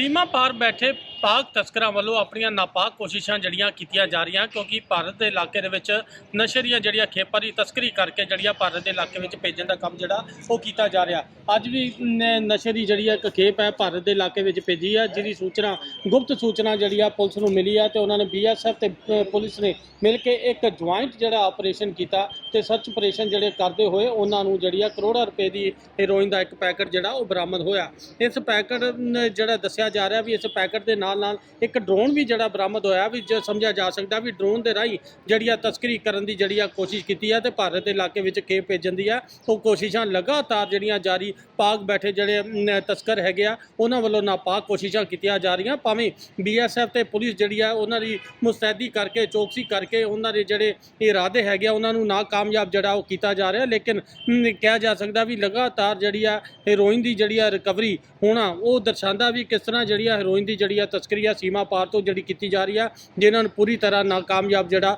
ਸੀਮਾ ਪਾਰ ਬੈਠੇ ਪਾਕ ਤਸਕਰਾਂ ਵੱਲੋਂ ਆਪਣੀਆਂ ਨਾਪਾਕ ਕੋਸ਼ਿਸ਼ਾਂ ਜਿਹੜੀਆਂ ਕੀਤੀਆਂ ਜਾ ਰਹੀਆਂ ਕਿਉਂਕਿ ਭਾਰਤ ਦੇ ਇਲਾਕੇ ਦੇ ਵਿੱਚ ਨਸ਼ੇ ਦੀਆਂ ਜਿਹੜੀਆਂ ਖੇਪਾਂ ਦੀ ਤਸਕਰੀ ਕਰਕੇ ਜਿਹੜੀਆਂ ਭਾਰਤ ਦੇ ਇਲਾਕੇ ਵਿੱਚ ਭੇਜਣ ਦਾ ਕੰਮ ਜਿਹੜਾ ਉਹ ਕੀਤਾ ਜਾ ਰਿਹਾ। ਅੱਜ ਵੀ ਨਸ਼ੇ ਦੀ ਜਿਹੜੀ ਆ ਇੱਕ ਖੇਪ ਹੈ ਭਾਰਤ ਦੇ ਇਲਾਕੇ ਵਿੱਚ ਭੇਜੀ ਹੈ ਜਿਹਦੀ ਸੂਚਨਾ ਗੁਪਤ ਸੂਚਨਾ ਜਿਹੜੀ ਆ ਪੁਲਿਸ ਨੂੰ ਮਿਲੀ ਆ ਤੇ ਉਹਨਾਂ ਨੇ ਬੀਐਸਐਫ ਤੇ ਅ, ਪੁਲਿਸ ਨੇ ਮਿਲ ਕੇ ਇੱਕ ਜੁਆਇੰਟ ਜਿਹੜਾ ਆਪਰੇਸ਼ਨ ਕੀਤਾ ਤੇ ਸਰਚ ਆਪਰੇਸ਼ਨ ਜਿਹੜੇ ਕਰਦੇ ਹੋਏ ਉਹਨਾਂ ਨੂੰ ਜਿਹੜੀ ਆ ਕਰੋੜਾਂ ਰੁਪਏ ਦੀ ਹੈਰੋਇਨ ਦਾ ਇੱਕ ਪੈਕਟ ਜਿਹੜਾ ਉਹ ਬਰਾਮਦ ਹੋਇਆ। ਇਸ ਪੈਕਟ ਨ- ਜਿਹੜਾ ਦੱਸਿਆ ਜਾ ਰਿਹਾ ਵੀ ਇਸ ਪੈਕੇਟ ਦੇ ਨਾਲ ਨਾਲ ਨਾਲ ਇੱਕ ਡਰੋਨ ਵੀ ਜਿਹੜਾ ਬਰਾਮਦ ਹੋਇਆ ਵੀ ਜੋ ਸਮਝਿਆ ਜਾ ਸਕਦਾ ਵੀ ਡਰੋਨ ਦੇ ਰਾਹੀਂ ਜਿਹੜੀ ਆ ਤਸਕਰੀ ਕਰਨ ਦੀ ਜਿਹੜੀ ਆ ਕੋਸ਼ਿਸ਼ ਕੀਤੀ ਆ ਤੇ ਭਾਰਤ ਦੇ ਇਲਾਕੇ ਵਿੱਚ ਖੇਪ ਭੇਜਣ ਦੀ ਆ। ਉਹ ਕੋਸ਼ਿਸ਼ਾਂ ਲਗਾਤਾਰ ਜਿਹੜੀਆਂ ਜਾਰੀ ਪਾਕ ਬੈਠੇ ਜਿਹੜੇ ਨ, ਤਸਕਰ ਹੈਗੇ ਆ ਉਹਨਾਂ ਵੱਲੋਂ ਨਾਪਾਕ ਕੋਸ਼ਿਸ਼ਾਂ ਕੀਤੀਆਂ ਜਾ ਰਹੀਆਂ। ਭਾਵੇਂ ਬੀਐਸਐਫ ਤੇ ਪੁਲਿਸ ਜਿਹੜੀ ਆ ਉਹਨਾਂ ਦੀ ਮੁਸਤੈਦੀ ਕਰਕੇ ਚੌਕਸੀ ਕਰਕੇ ਉਹਨਾਂ ਦੇ ਜਿਹੜੇ ਇਰਾਦੇ ਹੈਗੇ ਆ ਉਹਨਾਂ ਨੂੰ ਨਾਕਾਮਯਾਬ ਜਿਹੜਾ ਉਹ ਕੀਤਾ ਜਾ ਰਿਹਾ। ਲੇਕਿਨ ਮ, ਕਿਹਾ ਜਾ ਸਕਦਾ ਵੀ ਲਗਾਤਾਰ ਜਿਹੜੀ ਆ ਹੈਰੋਇਨ ਦੀ ਜਿਹੜੀ ਆ ਰਿਕਵਰੀ ਹੋਣਾ ਉਹ ਦਰਸਾਉਂਦਾ ਵੀ ਕਿਸ ਤਰ੍ਹਾਂ ਜਿਹੜੀ ਆ ਹੈਰੋਇਨ ਦੀ ਜਿਹੜੀ ਆ ਤਸ ਤਸਕਰੀ ਆ ਸੀਮਾ ਪਾਰ ਤੋਂ ਜਿਹੜੀ ਕੀਤੀ ਜਾ ਰਹੀ ਆ, ਜਿਨ੍ਹਾਂ ਨੂੰ ਪੂਰੀ ਤਰ੍ਹਾਂ ਨਾਕਾਮਯਾਬ ਜਿਹੜਾ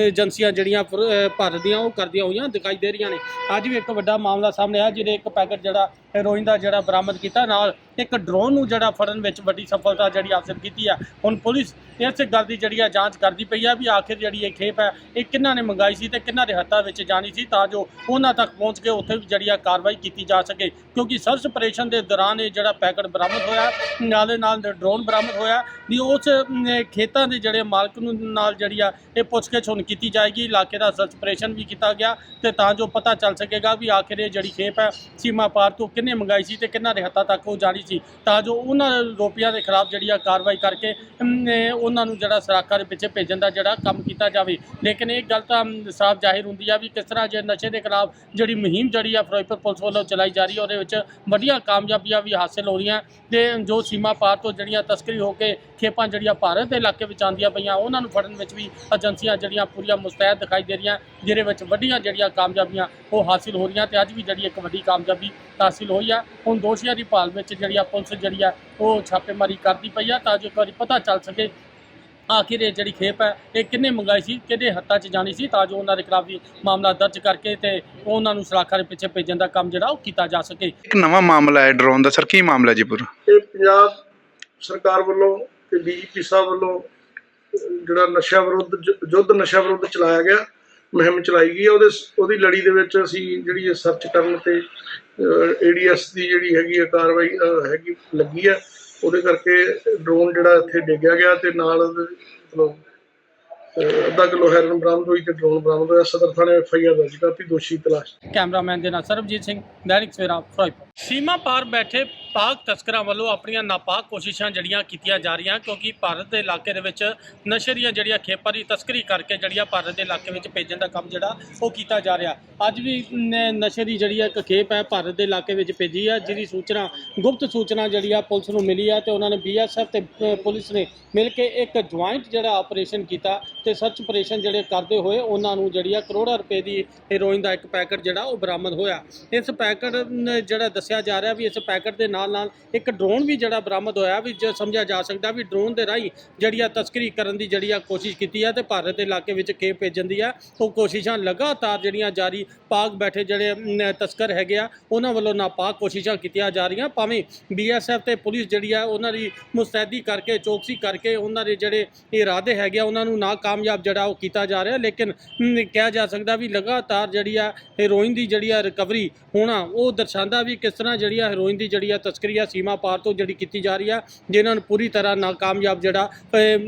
ਏਜੰਸੀਆਂ ਜਿਹੜੀਆਂ ਫਰ- ਭਾਰਤ ਦੀਆਂ ਉਹ ਕਰਦੀਆਂ ਹੋਈਆਂ ਦਿਖਾਈ ਦੇ ਰਹੀਆਂ ਨੇ। ਅੱਜ ਵੀ ਇੱਕ ਵੱਡਾ ਮਾਮਲਾ ਸਾਹਮਣੇ ਆਇਆ, ਜਿਹਦੇ ਇੱਕ ਪੈਕੇਟ ਜਿਹੜਾ ਹੈਰੋਇਨ ਦਾ ਜਿਹੜਾ ਬਰਾਮਦ ਕੀਤਾ, ਨਾਲ ਇੱਕ ਡਰੋਨ ਨੂੰ ਜਿਹੜਾ ਫੜਨ ਵਿੱਚ ਵੱਡੀ ਸਫਲਤਾ ਜਿਹੜੀ ਹਾਸਲ ਕੀਤੀ ਆ। ਹੁਣ ਪੁਲਿਸ ਇਸ ਗੱਲ ਦੀ ਜਿਹੜੀ ਆ ਜਾਂਚ ਕਰਦੀ ਪਈ ਆ ਵੀ ਆਖਿਰ ਜਿਹੜੀ ਇਹ ਖੇਪ ਹੈ, ਇਹ ਕਿਹਨਾਂ ਨੇ ਮੰਗਾਈ ਸੀ ਤੇ ਕਿਹਨਾਂ ਦੇ ਹੱਥਾਂ ਵਿੱਚ ਜਾਣੀ ਸੀ ਤਾਂ ਜੋ ਉਹਨਾਂ ਤੱਕ ਪਹੁੰਚ ਕੇ ਉੱਥੇ ਵੀ ਜਿਹੜੀ ਆ ਕਾਰਵਾਈ ਕੀਤੀ ਜਾ ਸਕੇ। ਕਿਉਂਕਿ ਸਰਚ ਆਪਰੇਸ਼ਨ ਦੇ ਦੌਰਾਨ ਇਹ ਜਿਹੜਾ ਪੈਕਟ ਬਰਾਮਦ ਹੋਇਆ, ਨਾਲੇ ਨਾਲ ਡਰੋਨ ਬਰਾਮਦ ਹੋਇਆ, ਵੀ ਉਸ ਖੇਤਾਂ ਦੇ ਜਿਹੜੇ ਮਾਲਕ ਨੂੰ ਨਾਲ ਜਿਹੜੀ ਆ ਇਹ ਪੁੱਛਗਿੱਛ ਹੁਣ ਕੀਤੀ ਜਾਏਗੀ, ਇਲਾਕੇ ਦਾ ਸਰਚ ਆਪਰੇਸ਼ਨ ਵੀ ਕੀਤਾ ਗਿਆ ਤੇ ਤਾਂ ਜੋ ਪਤਾ ਚੱਲ ਸਕੇਗਾ ਵੀ ਆਖਿਰ ਇਹ ਜਿਹੜੀ ਖੇਪ ਹੈ, ਸੀਮਾ ਪਾਰ ਤੋਂ ਕਿੰਨੇ ਮੰਗਾਈ ਸੀ ਤੇ ਕਿੰਨਾਂ ਦੇ ਹੱਥਾਂ ਤੱਕ ਉਹ ਜਾਣੀ ਸੀ? ਤਾਂ ਜੋ ਉਹਨਾਂ ਰੋਪੀਆਂ ਦੇ ਖਿਲਾਫ ਜਿਹੜੀ ਆ ਕਾਰਵਾਈ ਕਰਕੇ ਉਹਨਾਂ ਨੂੰ ਜਿਹੜਾ ਸਰਾਖਾਂ ਦੇ ਪਿੱਛੇ ਭੇਜਣ ਦਾ ਜਿਹੜਾ ਕੰਮ ਕੀਤਾ ਜਾਵੇ। ਲੇਕਿਨ ਇਹ ਗੱਲ ਤਾਂ ਸਾਫ਼ ਜ਼ਾਹਿਰ ਹੁੰਦੀ ਆ ਵੀ ਕਿਸ ਤਰ੍ਹਾਂ ਜੇ ਨਸ਼ੇ ਦੇ ਖਿਲਾਫ ਜਿਹੜੀ ਮੁਹਿੰਮ ਜਿਹੜੀ ਆ ਫਿਰੋਜ਼ਪੁਰ ਪੁਲਿਸ ਵੱਲੋਂ ਚਲਾਈ ਜਾ ਰਹੀ ਹੈ ਉਹਦੇ ਵਿੱਚ ਵੱਡੀਆਂ ਕਾਮਯਾਬੀਆਂ ਵੀ ਹਾਸਲ ਹੋ ਰਹੀਆਂ ਤੇ ਜੋ ਸੀਮਾ ਪਾਰ ਤੋਂ ਜਿਹੜੀਆਂ ਤਸਕਰੀ ਹੋ ਕੇ ਖੇਪਾਂ ਜਿਹੜੀਆਂ ਭਾਰਤ ਦੇ ਇਲਾਕੇ ਵਿੱਚ ਆਉਂਦੀਆਂ ਪਈਆਂ, ਉਹਨਾਂ ਨੂੰ ਫੜਨ ਵਿੱਚ ਵੀ ਏਜੰਸੀਆਂ ਜਿਹੜੀਆਂ ਪੂਰੀਆਂ ਮੁਸਤੈਦ ਦਿਖਾਈ ਦੇ ਰਹੀਆਂ, ਜਿਹਦੇ ਵਿੱਚ ਵੱਡੀਆਂ ਜਿਹੜੀਆਂ ਕਾਮਯਾਬੀਆਂ ਉਹ ਹਾਸਿਲ ਹੋ ਰਹੀਆਂ ਤੇ ਅੱਜ ਵੀ ਜਿਹੜੀ ਇੱਕ ਵੱਡੀ ਕਾਮਯਾਬੀ ਹਾਸਿਲ ਹੋਈ ਆ। ਹੁਣ ਦੋਸ਼ੀਆਂ ਦੀ ਭਾਲ ਵਿੱਚ ਜਿਹੜੀ ਆ ਪੁਲਿਸ ਜਿਹੜੀ ਆ ਉਹ ਛਾਪੇਮਾਰੀ ਕਰਦੀ ਪਈ ਆ ਤਾਂ ਜੋ ਇੱਕ ਵਾਰੀ ਪਤਾ ਚੱਲ ਸਕੇ ਆਖਿਰ ਇਹ ਜਿਹੜੀ ਖੇਪ ਹੈ ਇਹ ਕਿੰਨੇ ਮੰਗਾਈ ਸੀ ਕਿਹਦੇ ਹੱਥਾਂ 'ਚ ਜਾਣੀ ਸੀ ਤਾਂ ਜੋ ਉਹਨਾਂ ਦੇ ਖਿਲਾਫ ਵੀ ਮਾਮਲਾ ਦਰਜ ਕਰਕੇ ਤੇ ਉਹਨਾਂ ਨੂੰ ਸਲਾਖਾਂ ਦੇ ਪਿੱਛੇ ਭੇਜਣ ਦਾ ਕੰਮ ਜਿਹੜਾ ਉਹ ਕੀਤਾ ਜਾ ਸਕੇ। ਇੱਕ ਨਵਾਂ ਮਾਮਲਾ ਹੈ ਡਰੋਨ ਦਾ। ਸਰ ਕੀ ਮਾਮਲਾ ਜੀ ਪੂਰਾ? ਇਹ ਪੰਜਾਬ ਸਰਕਾਰ ਵੱਲੋਂ ਤੇ ਡੀਜੀਪੀ ਸਾਹਿਬ ਵੱਲੋਂ ਜਿਹੜਾ ਨਸ਼ਾ ਵਿਰੁੱਧ ਯੁੱਧ ਨਸ਼ਾ ਵਿਰੁੱਧ ਚਲਾਇਆ ਗਿਆ। ਮੁਹਿੰਮ ਚਲਾਈ ਗਈ ਹੈ। ਉਹਦੇ ਉਹਦੀ ਲੜੀ ਦੇ ਵਿੱਚ ਅਸੀਂ ਜਿਹੜੀ ਇਹ ਸਰਚ ਕਰਨ ਤੇ ਏਡੀਐਸ ਦੀ ਜਿਹੜੀ ਹੈਗੀ ਹੈ ਕਾਰਵਾਈ ਹੈਗੀ, ਲੱਗੀ ਹੈ। ਉਹਦੇ ਕਰਕੇ ਡਰੋਨ ਜਿਹੜਾ ਇੱਥੇ ਡਿੱਗਿਆ ਗਿਆ ਤੇ ਨਾਲ ਮਤਲਬ ਅੱਧਾ ਕਿਲੋ ਹੈਰਨ ਬਰਾਮਦ ਹੋਈ ਤੇ ਡਰੋਨ ਬਰਾਮਦ ਹੋਇਆ। ਸਦਰ ਥਾਣੇ ਐਫ ਆਈ ਆਰ ਦਰਜ ਕਰਤੀ ਦੋਸ਼ੀ ਤਲਾਸ਼। ਕੈਮਰਾਮੈਨ ਦੇ ਨਾਲ ਸਰਬਜੀਤ ਸਿੰਘ ਦੈਨਿਕ ਸਵੇਰਾ ਫਿਰੋਜ਼ਪੁਰ। ਸੀਮਾ ਪਾਰ ਬੈਠੇ ਪਾਕ ਤਸਕਰਾਂ ਵੱਲੋਂ ਆਪਣੀਆਂ ਨਾਪਾਕ ਕੋਸ਼ਿਸ਼ਾਂ ਜਿਹੜੀਆਂ ਕੀਤੀਆਂ ਜਾ ਰਹੀਆਂ ਕਿਉਂਕਿ ਭਾਰਤ ਦੇ ਇਲਾਕੇ ਦੇ ਵਿੱਚ ਨਸ਼ੇ ਦੀਆਂ ਜਿਹੜੀਆਂ ਖੇਪਾਂ ਦੀ ਤਸਕਰੀ ਕਰਕੇ ਜਿਹੜੀਆਂ ਭਾਰਤ ਦੇ ਇਲਾਕੇ ਵਿੱਚ ਭੇਜਣ ਦਾ ਕੰਮ ਜਿਹੜਾ ਉਹ ਕੀਤਾ ਜਾ ਰਿਹਾ। ਅੱਜ ਵੀ ਨ- ਨਸ਼ੇ ਦੀ ਜਿਹੜੀ ਇੱਕ ਖੇਪ ਹੈ ਭਾਰਤ ਦੇ ਇਲਾਕੇ ਵਿੱਚ ਭੇਜੀ ਆ ਜਿਹਦੀ ਸੂਚਨਾ ਗੁਪਤ ਸੂਚਨਾ ਜਿਹੜੀ ਆ ਪੁਲਿਸ ਨੂੰ ਮਿਲੀ ਆ ਤੇ ਉਹਨਾਂ ਨੇ ਬੀਐਸਐਫ ਤੇ ਅ, ਪੁਲਿਸ ਨੇ ਮਿਲ ਕੇ ਇੱਕ ਜੁਆਇੰਟ ਜਿਹੜਾ ਆਪਰੇਸ਼ਨ ਕੀਤਾ ਤੇ ਸਰਚ ਆਪਰੇਸ਼ਨ ਜਿਹੜੇ ਕਰਦੇ ਹੋਏ ਉਹਨਾਂ ਨੂੰ ਜਿਹੜੀ ਆ ਕਰੋੜਾਂ ਰੁਪਏ ਦੀ ਹੈਰੋਇਨ ਦਾ ਇੱਕ ਪੈਕਟ ਜਿਹੜਾ ਉਹ ਬਰਾਮਦ ਹੋਇਆ। ਇਸ ਪੈਕਟ ਨ- ਜਿਹੜਾ ਦੱਸਿਆ ਜਾ ਰਿਹਾ ਵੀ ਇਸ ਪੈਕਟ ਦੇ ਨਾਲ ਨਾਲ ਇੱਕ ਡਰੋਨ ਵੀ ਜਿਹੜਾ ਬਰਾਮਦ ਹੋਇਆ ਵੀ ਜੋ ਸਮਝਿਆ ਜਾ ਸਕਦਾ ਵੀ ਡਰੋਨ ਦੇ ਰਾਹੀਂ ਜਿਹੜੀ ਆ ਤਸਕਰੀ ਕਰਨ ਦੀ ਜਿਹੜੀ ਆ ਕੋਸ਼ਿਸ਼ ਕੀਤੀ ਆ ਤੇ ਭਾਰਤ ਦੇ ਇਲਾਕੇ ਵਿੱਚ ਖੇਪ ਭੇਜਣ ਦੀ ਆ। ਉਹ ਕੋਸ਼ਿਸ਼ਾਂ ਲਗਾਤਾਰ ਜਿਹੜੀਆਂ ਜਾਰੀ ਪਾਕ ਬੈਠੇ ਜਿਹੜੇ ਤਸਕਰ ਹੈਗੇ ਆ, ਉਹਨਾਂ ਵੱਲੋਂ ਨਾਪਾਕ ਕੋਸ਼ਿਸ਼ਾਂ ਕੀਤੀਆਂ ਜਾ ਰਹੀਆਂ। ਭਾਵੇਂ ਬੀਐਸਐਫ ਤੇ ਪੁਲਿਸ ਜਿਹੜੀ ਆ ਉਹਨਾਂ ਦੀ ਮੁਸਤੈਦੀ ਕਰਕੇ, ਚੌਕਸੀ ਕਰਕੇ ਉਹਨਾਂ ਦੇ ਜਿਹੜੇ ਇਰਾਦੇ ਹੈਗੇ ਆ, ਉਹਨਾਂ ਨੂੰ ਕਾਮਯਾਬ ਜਿਹੜਾ ਉਹ ਕੀਤਾ ਜਾ ਰਿਹਾ, ਲੇਕਿਨ ਕਿਹਾ ਜਾ ਸਕਦਾ ਵੀ ਲਗਾਤਾਰ ਜਿਹੜੀ ਆ ਹੈਰੋਇਨ ਦੀ ਜਿਹੜੀ ਆ ਰਿਕਵਰੀ ਹੋਣਾ, ਉਹ ਦਰਸਾਉਂਦਾ ਵੀ ਕਿਸ ਤਰ੍ਹਾਂ ਜਿਹੜੀ ਆ ਹੈਰੋਇਨ ਦੀ ਜਿਹੜੀ ਆ ਤਸਕਰੀ ਆ ਸੀਮਾ ਪਾਰ ਤੋਂ ਜਿਹੜੀ ਕੀਤੀ ਜਾ ਰਹੀ ਆ, ਜਿਨ੍ਹਾਂ ਨੂੰ ਪੂਰੀ ਤਰ੍ਹਾਂ ਨਾਕਾਮਯਾਬ ਜਿਹੜਾ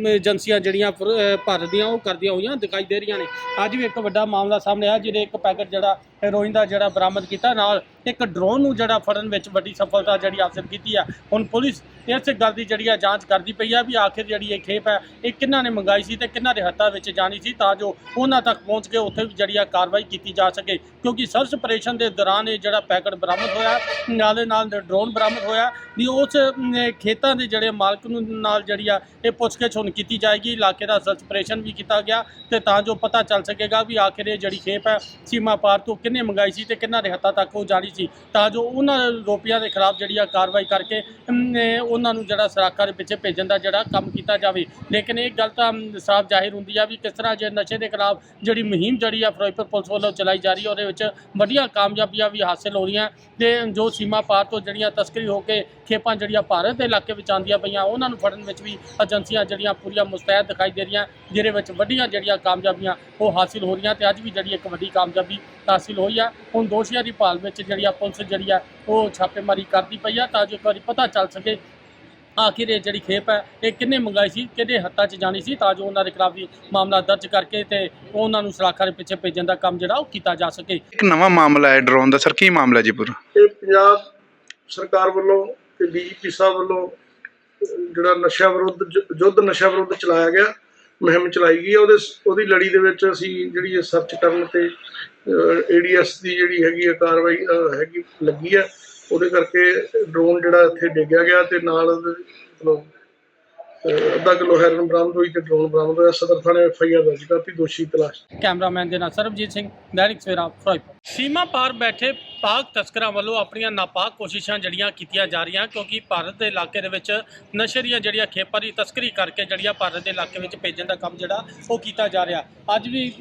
ਏਜੰਸੀਆਂ ਜਿਹੜੀਆਂ ਫਿਰ- ਭਾਰਤ ਦੀਆਂ ਉਹ ਕਰਦੀਆਂ ਹੋਈਆਂ ਦਿਖਾਈ ਦੇ ਰਹੀਆਂ ਨੇ। ਅੱਜ ਵੀ ਇੱਕ ਵੱਡਾ ਮਾਮਲਾ ਸਾਹਮਣੇ ਆਇਆ, ਜਿਹਦੇ ਇੱਕ ਪੈਕਟ ਜਿਹੜਾ ਹੈਰੋਇਨ ਦਾ ਜਿਹੜਾ ਬਰਾਮਦ ਕੀਤਾ, ਨਾਲ ਇੱਕ ਡਰੋਨ ਨੂੰ ਜਿਹੜਾ ਫੜਨ ਵਿੱਚ ਵੱਡੀ ਸਫਲਤਾ ਜਿਹੜੀ ਹਾਸਲ ਕੀਤੀ ਆ, ਹੁਣ ਪੁਲਿਸ ਇਸ ਗੱਲ ਦੀ ਜਿਹੜੀ ਆ ਜਾਂਚ ਕਰਦੀ ਪਈ ਆ ਵੀ ਆਖਿਰ ਜਿਹੜੀ ਇਹ ਖੇਪ ਹੈ, ਇਹ ਕਿਹਨਾਂ ਨੇ ਮੰਗਾਈ ਸੀ ਤੇ ਕਿਹਨਾਂ ਦੇ ਹੱਥਾਂ ਵਿੱਚ ਜਾਣੀ ਸੀ ਤਾਂ ਜੋ ਉਹਨਾਂ ਤੱਕ ਪਹੁੰਚ ਕੇ ਉੱਥੇ ਵੀ ਜਿਹੜੀ ਆ ਕਾਰਵਾਈ ਕੀਤੀ ਜਾ ਸਕੇ। ਕਿਉਂਕਿ ਸਰਚ ਆਪਰੇਸ਼ਨ ਦੇ ਦੌਰਾਨ ਇਹ ਜਿਹੜਾ ਪੈਕਟ ਬਰਾਮਦ ਹੋਇਆ, ਨਾਲੇ ਨਾਲ ਡਰੋਨ ਬਰਾਮਦ ਹੋਇਆ, ਵੀ ਉਸ ਖੇਤਾਂ ਦੇ ਜਿਹੜੇ ਮਾਲਕ ਨੂੰ ਨਾਲ ਜਿਹੜੀ ਆ ਇਹ ਪੁੱਛਗਿੱਛ ਹੁਣ ਕੀਤੀ ਜਾਏਗੀ, ਇਲਾਕੇ ਦਾ ਸਰਚ ਆਪਰੇਸ਼ਨ ਵੀ ਕੀਤਾ ਗਿਆ ਤੇ ਤਾਂ ਜੋ ਪਤਾ ਚੱਲ ਸਕੇਗਾ ਵੀ ਆਖਿਰ ਇਹ ਜਿਹੜੀ ਖੇਪ ਹੈ, ਸੀਮਾ ਪਾਰ ਤੋਂ ਕਿੰਨੇ ਮੰਗਾਈ ਸੀ ਤੇ ਕਿਹਨਾਂ ਦੇ ਹੱਥਾਂ ਤੱਕ ਉਹ ਜਾਣੀ ਸੀ ਤਾਂ ਜੋ ਉਹਨਾਂ ਰੋਪੀਆਂ ਦੇ ਖਿਲਾਫ ਜਿਹੜੀ ਆ ਕਾਰਵਾਈ ਕਰਕੇ ਉਹਨਾਂ ਨੂੰ ਜਿਹੜਾ ਸਰਾਖਾਂ ਦੇ ਪਿੱਛੇ ਭੇਜਣ ਦਾ ਜਿਹੜਾ ਕੰਮ ਕੀਤਾ ਜਾਵੇ। ਲੇਕਿਨ ਇਹ ਗੱਲ ਤਾਂ ਸਾਫ਼ ਜ਼ਾਹਿਰ ਹੁੰਦੀ ਆ ਵੀ ਕਿਸ ਤਰ੍ਹਾਂ ਜੇ ਨਸ਼ੇ ਦੇ ਖਿਲਾਫ ਜਿਹੜੀ ਮੁਹਿੰਮ ਜਿਹੜੀ ਆ ਫਿਰੋਜ਼ਪੁਰ ਪੁਲਿਸ ਵੱਲੋਂ ਚਲਾਈ ਜਾ ਰਹੀ ਹੈ ਉਹਦੇ ਵਿੱਚ ਵੱਡੀਆਂ ਕਾਮਯਾਬੀਆਂ ਵੀ ਹਾਸਲ ਹੋ ਰਹੀਆਂ ਤੇ ਜੋ ਸੀਮਾ ਪਾਰ ਤੋਂ ਜਿਹੜੀਆਂ ਤਸਕਰੀ ਹੋ ਕੇ ਖੇਪਾਂ ਜਿਹੜੀਆਂ ਭਾਰਤ ਦੇ ਇਲਾਕੇ ਵਿੱਚ ਆਉਂਦੀਆਂ ਪਈਆਂ, ਉਹਨਾਂ ਨੂੰ ਫੜਨ ਵਿੱਚ ਵੀ ਏਜੰਸੀਆਂ ਜਿਹੜੀਆਂ ਪੂਰੀਆਂ ਮੁਸਤੈਦ ਦਿਖਾਈ ਦੇ ਰਹੀਆਂ, ਜਿਹਦੇ ਵਿੱਚ ਵੱਡੀਆਂ ਜਿਹੜੀਆਂ ਕਾਮਯਾਬੀਆਂ ਉਹ ਹਾਸਿਲ ਹੋ ਰਹੀਆਂ ਤੇ ਅੱਜ ਵੀ ਜਿਹੜੀ ਇੱਕ ਵੱਡੀ ਕਾਮਯਾਬੀ ਹਾਸਿਲ ਹੋਈ ਆ। ਹੁਣ ਦੋਸ਼ੀਆਂ ਦੀ ਭਾਲ ਵਿੱਚ ਜਿਹੜੀਆਂ ਆ ਪੁਲਿਸ ਜਿਹੜੀ ਆ ਉਹ ਛਾਪੇਮਾਰੀ ਕਰਦੀ ਪਈ ਆ ਤਾਂ ਜੋ ਇੱਕ ਵਾਰੀ ਪਤਾ ਚੱਲ ਸਕੇ ਆਖਿਰ ਇਹ ਜਿਹੜੀ ਖੇਪ ਹੈ ਇਹ ਕਿੰਨੇ ਮੰਗਾਈ ਸੀ ਕਿਹਦੇ ਹੱਥਾਂ 'ਚ ਜਾਣੀ ਸੀ ਤਾਂ ਜੋ ਉਹਨਾਂ ਦੇ ਖਿਲਾਫ ਵੀ ਮਾਮਲਾ ਦਰਜ ਕਰਕੇ ਤੇ ਉਹਨਾਂ ਨੂੰ ਸਲਾਖਾਂ ਦੇ ਪਿੱਛੇ ਭੇਜਣ ਦਾ ਕੰਮ ਜਿਹੜਾ ਉਹ ਕੀਤਾ ਜਾ ਸਕੇ। ਇੱਕ ਨਵਾਂ ਮਾਮਲਾ ਹੈ ਡਰੋਨ ਦਾ ਸਰ ਕੀ ਮਾਮਲਾ ਜੀ ਪੂਰਾ? ਇਹ ਪੰਜਾਬ ਸਰਕਾਰ ਵੱਲੋਂ ਤੇ ਡੀਜੀਪੀ ਸਾਹਿਬ ਵੱਲੋਂ ਜਿਹੜਾ ਨਸ਼ਾ ਵਿਰੁੱਧ ਯੁੱਧ ਨਸ਼ਾ ਵਿਰੁੱਧ ਚਲਾਇਆ ਗਿਆ ਮੁਹਿੰਮ ਚਲਾਈ ਗਈ ਹੈ। ਉਹਦੇ ਉਹਦੀ ਲੜੀ ਦੇ ਵਿੱਚ ਅਸੀਂ ਜਿਹੜੀ ਇਹ ਸਰਚ ਕਰਨ ਤੇ ਏਡੀਐਸ ਦੀ ਜਿਹੜੀ ਹੈਗੀ ਹੈ ਕਾਰਵਾਈ ਹੈਗੀ, ਲੱਗੀ ਹੈ ਉਹਦੇ ਕਰਕੇ ਡਰੋਨ ਜਿਹੜਾ ਇੱਥੇ ਡਿੱਗਿਆ ਗਿਆ ਤੇ ਨਾਲ ਮਤਲਬ ਅੱਧਾ ਕਿਲੋ ਹੈਰਨ ਬਰਾਮਦ ਹੋਈ ਤੇ ਡਰੋਨ ਬਰਾਮਦ ਹੋਇਆ। ਸਦਰ ਥਾਣੇ ਐਫ ਆਈ ਆਰ ਦਰਜ ਕਰਤੀ ਦੋਸ਼ੀ ਤਲਾਸ਼। ਕੈਮਰਾਮੈਨ ਦੇ ਨਾਲ ਸਰਬਜੀਤ ਸਿੰਘ ਦੈਨਿਕ ਸਵੇਰਾ ਫਿਰੋਜ਼ਪੁਰ। ਸੀਮਾ ਪਾਰ ਬੈਠੇ ਪਾਕ ਤਸਕਰਾਂ ਵੱਲੋਂ ਆਪਣੀਆਂ ਨਾਪਾਕ ਕੋਸ਼ਿਸ਼ਾਂ ਜਿਹੜੀਆਂ ਕੀਤੀਆਂ ਜਾ ਰਹੀਆਂ ਕਿਉਂਕਿ ਭਾਰਤ ਦੇ ਇਲਾਕੇ ਦੇ ਵਿੱਚ ਨਸ਼ੇ ਦੀਆਂ ਜਿਹੜੀਆਂ ਖੇਪਾਂ ਦੀ ਤਸਕਰੀ ਕਰਕੇ ਜਿਹੜੀਆਂ ਭਾਰਤ ਦੇ ਇਲਾਕੇ ਵਿੱਚ ਭੇਜਣ ਦਾ ਕੰਮ ਜਿਹੜਾ ਉਹ ਕੀਤਾ ਜਾ ਰਿਹਾ। ਅੱਜ ਵੀ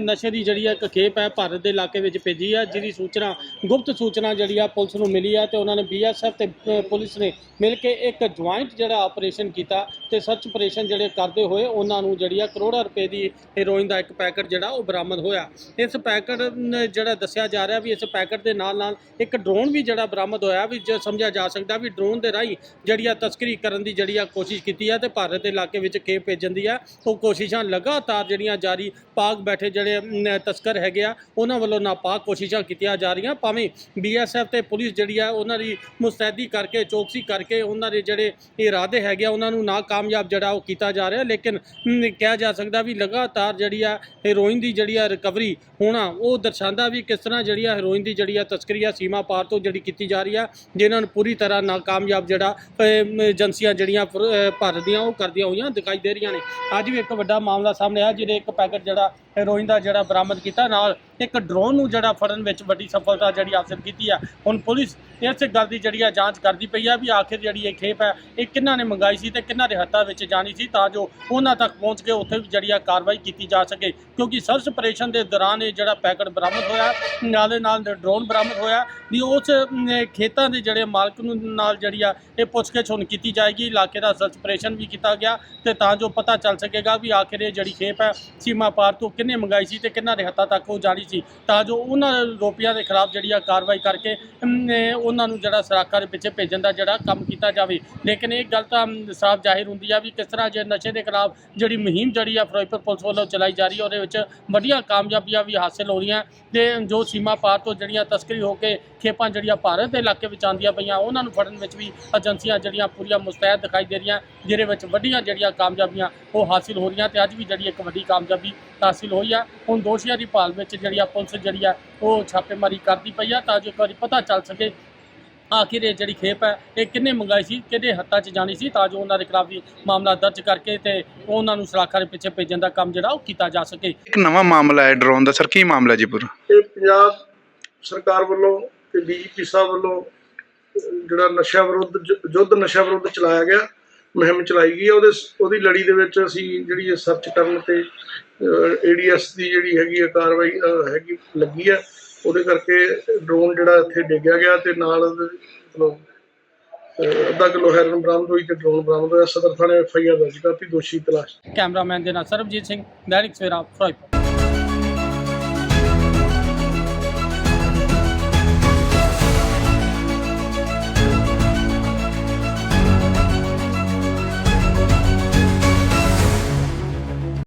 ਨਸ਼ੇ ਦੀ ਜਿਹੜੀ ਇੱਕ ਖੇਪ ਹੈ ਭਾਰਤ ਦੇ ਇਲਾਕੇ ਵਿੱਚ ਭੇਜੀ ਆ ਜਿਹਦੀ ਸੂਚਨਾ ਗੁਪਤ ਸੂਚਨਾ ਜਿਹੜੀ ਆ ਪੁਲਿਸ ਨੂੰ ਮਿਲੀ ਆ ਤੇ ਉਹਨਾਂ ਨੇ ਬੀਐਸਐਫ ਤੇ ਪੁਲਿਸ ਨੇ ਮਿਲ ਕੇ ਇੱਕ ਜੁਆਇੰਟ ਜਿਹੜਾ ਆਪਰੇਸ਼ਨ ਕੀਤਾ ਤੇ ਸਰਚ ਆਪਰੇਸ਼ਨ ਜਿਹੜੇ ਕਰਦੇ ਹੋਏ ਉਹਨਾਂ ਨੂੰ ਜਿਹੜੀ ਆ ਕਰੋੜਾਂ ਰੁਪਏ ਦੀ ਹੀਰੋਇਨ ਦਾ ਇੱਕ ਪੈਕਟ ਜਿਹੜਾ ਉਹ ਬਰਾਮਦ ਹੋਇਆ। ਇਸ ਪੈਕਟ ਨ- ਜਿਹੜਾ ਦੱਸਿਆ ਜਾ ਰਿਹਾ ਵੀ ਇਸ ਪੈਕਟ ਦੇ ਨਾਲ ਨਾਲ ਇੱਕ ਡਰੋਨ ਵੀ ਜਿਹੜਾ ਬਰਾਮਦ ਹੋਇਆ ਵੀ ਜੇ ਸਮਝਿਆ ਜਾ ਸਕਦਾ ਵੀ ਡਰੋਨ ਦੇ ਰਾਹੀਂ ਜਿਹੜੀ ਆ ਤਸਕਰੀ ਕਰਨ ਦੀ ਜਿਹੜੀ ਆ ਕੋਸ਼ਿਸ਼ ਕੀਤੀ ਆ ਤੇ ਭਾਰਤ ਦੇ ਇਲਾਕੇ ਵਿੱਚ ਖੇਪ ਭੇਜਣ ਦੀ ਆ। ਉਹ ਕੋਸ਼ਿਸ਼ਾਂ ਲਗਾਤਾਰ ਜਿਹੜੀਆਂ ਜਾਰੀ ਪਾਕ ਬੈਠੇ ਜਿਹੜੇ ਤਸਕਰ ਹੈਗੇ ਆ, ਉਹਨਾਂ ਵੱਲੋਂ ਨਾਪਾਕ ਕੋਸ਼ਿਸ਼ਾਂ ਕੀਤੀਆਂ ਜਾ ਰਹੀਆਂ। ਭਾਵੇਂ ਬੀਐਸਐਫ ਤੇ ਪੁਲਿਸ ਜਿਹੜੀ ਆ ਉਹਨਾਂ ਦੀ ਮੁਸਤੈਦੀ ਕਰਕੇ, ਚੌਕਸੀ ਕਰਕੇ ਉਹਨਾਂ ਦੇ ਜਿਹੜੇ ਇਰਾਦੇ ਹੈਗੇ ਆ, ਉਹਨਾਂ ਨੂੰ ਨਾ ਕਾਮਯਾਬ ਜਿਹੜਾ ਉਹ ਕੀਤਾ ਜਾ ਰਿਹਾ, ਲੇਕਿਨ ਕਿਹਾ ਜਾ ਸਕਦਾ ਵੀ ਲਗਾਤਾਰ ਜਿਹੜੀ ਆ ਹੈਰੋਇਨ ਦੀ ਜਿਹੜੀ ਆ ਰਿਕਵਰੀ ਹੋਣਾ, ਉਹ ਦਰਸਾਉਂਦਾ ਵੀ ਕਿਸ ਤਰ੍ਹਾਂ ਜਿਹੜੀ ਆ ਹੈਰੋਇਨ ਦੀ ਜਿਹੜੀ ਆ ਤਸਕਰੀ ਆ ਸੀਮਾ ਪਾਰ ਤੋਂ ਜਿਹੜੀ ਕੀਤੀ ਜਾ ਰਹੀ ਆ, ਜਿਨ੍ਹਾਂ ਨੂੰ ਪੂਰੀ ਤਰ੍ਹਾਂ ਨਾਕਾਮਯਾਬ ਜਿਹੜਾ ਏਜੰਸੀਆਂ ਜਿਹੜੀਆਂ ਭਾਰਤ ਦੀਆਂ ਉਹ ਕਰਦੀਆਂ ਹੋਈਆਂ ਦਿਖਾਈ ਦੇ ਰਹੀਆਂ ਨੇ। ਅੱਜ ਵੀ ਇੱਕ ਵੱਡਾ ਮਾਮਲਾ ਸਾਹਮਣੇ ਆਇਆ, ਜਿਹਦੇ ਇੱਕ ਪੈਕੇਟ ਜਿਹੜਾ ਹੈਰੋਇਨ ਦਾ ਜਿਹੜਾ ਬਰਾਮਦ ਕੀਤਾ, ਨਾਲ ਇੱਕ ਡਰੋਨ ਨੂੰ ਜਿਹੜਾ ਫੜਨ ਵਿੱਚ ਵੱਡੀ ਸਫਲਤਾ ਜਿਹੜੀ ਹਾਸਲ ਕੀਤੀ ਆ। ਹੁਣ ਪੁਲਿਸ ਇਸ ਗੱਲ ਦੀ ਜਿਹੜੀ ਆ ਜਾਂਚ ਕਰਦੀ ਪਈ ਆ ਵੀ ਆਖਿਰ ਜਿਹੜੀ ਇਹ ਖੇਪ ਹੈ, ਇਹ ਕਿਹਨਾਂ ਨੇ ਮੰਗਾਈ ਸੀ ਤੇ ਕਿਹਨਾਂ ਦੇ ਹੱਥਾਂ ਵਿੱਚ ਜਾਣੀ ਸੀ ਤਾਂ ਜੋ ਉਹਨਾਂ ਤੱਕ ਪਹੁੰਚ ਕੇ ਉੱਥੇ ਵੀ ਜਿਹੜੀ ਆ ਕਾਰਵਾਈ ਕੀਤੀ ਜਾ ਸਕੇ। ਕਿਉਂਕਿ ਸਰਚ ਆਪਰੇਸ਼ਨ ਦੇ ਦੌਰਾਨ ਇਹ ਜਿਹੜਾ ਪੈਕਟ ਬਰਾਮਦ ਹੋਇਆ, ਨਾਲੇ ਨਾਲ ਡਰੋਨ ਬਰਾਮਦ ਹੋਇਆ, ਵੀ ਉਸ ਖੇਤਾਂ ਦੇ ਜਿਹੜੇ ਮਾਲਕ ਨੂੰ ਨਾਲ ਜਿਹੜੀ ਆ ਇਹ ਪੁੱਛਗਿੱਛ ਹੁਣ ਕੀਤੀ ਜਾਏਗੀ, ਇਲਾਕੇ ਦਾ ਸਰਚ ਆਪਰੇਸ਼ਨ ਵੀ ਕੀਤਾ ਗਿਆ ਤੇ ਤਾਂ ਜੋ ਪਤਾ ਚੱਲ ਸਕੇਗਾ ਵੀ ਆਖਿਰ ਇਹ ਜਿਹੜੀ ਖੇਪ ਹੈ, ਸੀਮਾ ਪਾਰ ਤੋਂ ਕਿੰਨੇ ਮੰਗਾਈ ਸੀ ਤੇ ਕਿੰਨਾਂ ਦੇ ਹੱਥਾਂ ਤੱਕ ਉਹ ਜਾਣੀ ਸੀ। ਤਾਂ ਜੋ ਉਹਨਾਂ ਰੋਪੀਆਂ ਦੇ ਖਿਲਾਫ ਜਿਹੜੀ ਆ ਕਾਰਵਾਈ ਕਰਕੇ ਉਹਨਾਂ ਨੂੰ ਜਿਹੜਾ ਸਰਾਖਾਂ ਦੇ ਪਿੱਛੇ ਭੇਜਣ ਦਾ ਜਿਹੜਾ ਕੰਮ ਕੀਤਾ ਜਾਵੇ। ਲੇਕਿਨ ਇਹ ਗੱਲ ਤਾਂ ਸਾਫ਼ ਜ਼ਾਹਿਰ ਹੁੰਦੀ ਆ ਵੀ ਕਿਸ ਤਰ੍ਹਾਂ ਜੇ ਨਸ਼ੇ ਦੇ ਖਿਲਾਫ ਜਿਹੜੀ ਮੁਹਿੰਮ ਜਿਹੜੀ ਆ ਫਿਰੋਜ਼ਪੁਰ ਪੁਲਿਸ ਵੱਲੋਂ ਚਲਾਈ ਜਾ ਰਹੀ ਹੈ ਉਹਦੇ ਵਿੱਚ ਵੱਡੀਆਂ ਕਾਮਯਾਬੀਆਂ ਵੀ ਹਾਸਲ ਹੋ ਰਹੀਆਂ ਤੇ ਜੋ ਸੀਮਾ ਪਾਰ ਤੋਂ ਜਿਹੜੀਆਂ ਤਸਕਰੀ ਹੋ ਕੇ ਖੇਪਾਂ ਜਿਹੜੀਆਂ ਭਾਰਤ ਦੇ ਇਲਾਕੇ ਵਿੱਚ ਆਉਂਦੀਆਂ ਪਈਆਂ, ਉਹਨਾਂ ਨੂੰ ਫੜਨ ਵਿੱਚ ਵੀ ਏਜੰਸੀਆਂ ਜਿਹੜੀਆਂ ਪੂਰੀਆਂ ਮੁਸਤੈਦ ਦਿਖਾਈ ਦੇ ਰਹੀਆਂ, ਜਿਹਦੇ ਵਿੱਚ ਵੱਡੀਆਂ ਜਿਹੜੀਆਂ ਕਾਮਯਾਬੀਆਂ ਉਹ ਹਾਸਿਲ ਹੋ ਰਹੀਆਂ ਤੇ ਅੱਜ ਵੀ ਜਿਹੜੀ ਇੱਕ ਵੱਡੀ ਕਾਮਯਾਬੀ ਹਾਸਿਲ ਹੋਈ ਆ। ਹੁਣ ਦੋਸ਼ੀਆਂ ਦੀ ਭਾਲ ਵਿੱਚ ਜਿਹੜੀ ਆ ਪੁਲਿਸ ਜਿਹੜੀ ਆ, ਉਹ ਛਾਪੇਮਾਰੀ ਕਰਦੀ ਪਈ ਆ ਤਾਂ ਜੋ ਇੱਕ ਵਾਰੀ ਪਤਾ ਚੱਲ ਸਕੇ ਆਖਿਰ ਇਹ ਜਿਹੜੀ ਖੇਪ ਹੈ ਇਹ ਕਿੰਨੇ ਮੰਗਾਈ ਸੀ ਕਿਹਦੇ ਹੱਥਾਂ 'ਚ ਜਾਣੀ ਸੀ ਤਾਂ ਜੋ ਉਹਨਾਂ ਦੇ ਖਿਲਾਫ ਵੀ ਮਾਮਲਾ ਦਰਜ ਕਰਕੇ ਤੇ ਉਹਨਾਂ ਨੂੰ ਸਲਾਖਾਂ ਦੇ ਪਿੱਛੇ ਭੇਜਣ ਦਾ ਕੰਮ ਜਿਹੜਾ ਉਹ ਕੀਤਾ ਜਾ ਸਕੇ। ਇੱਕ ਨਵਾਂ ਮਾਮਲਾ ਹੈ ਡਰੋਨ ਦਾ ਸਰ ਕੀ ਮਾਮਲਾ ਜੀ ਪੂਰਾ? ਇਹ ਪੰਜਾਬ ਸਰਕਾਰ ਵੱਲੋਂ ਤੇ ਡੀਜੀਪੀ ਸਾਹਿਬ ਵੱਲੋਂ ਜਿਹੜਾ ਨਸ਼ਾ ਵਿਰੁੱਧ ਯੁੱਧ ਨਸ਼ਾ ਵਿਰੁੱਧ ਚਲਾਇਆ ਗਿਆ ਮੁਹਿੰਮ ਚਲਾਈ ਗਈ ਹੈ। ਉਹਦੇ ਉਹਦੀ ਲੜੀ ਦੇ ਵਿੱਚ ਅਸੀਂ ਜਿਹੜੀ ਸਰਚ ਕਰਨ ਤੇ ਏਡੀਐਸ ਦੀ ਜਿਹੜੀ ਹੈਗੀ ਹੈ ਕਾਰਵਾਈ ਹੈਗੀ ਲੱਗੀ ਹੈ। ਉਹਦੇ ਕਰਕੇ ਡਰੋਨ ਜਿਹੜਾ ਇੱਥੇ ਡਿੱਗਿਆ ਗਿਆ ਤੇ ਨਾਲ ਮਤਲਬ ਅੱਧਾ ਕਿਲੋ ਹੈਰਨ ਬਰਾਮਦ ਹੋਈ ਤੇ ਡਰੋਨ ਬਰਾਮਦ ਹੋਇਆ। ਸਦਰ ਥਾਣੇ ਐਫ ਆਈ ਆਰ ਦਰਜ ਕਰਤੀ, ਦੋਸ਼ੀ ਤਲਾਸ਼। ਕੈਮਰਾਮੈਨ ਦੇ ਨਾਲ ਸਰਬਜੀਤ ਸਿੰਘ, ਦੈਨਿਕ ਸਵੇਰਾ ਫਿਰੋਜ਼ਪੁਰ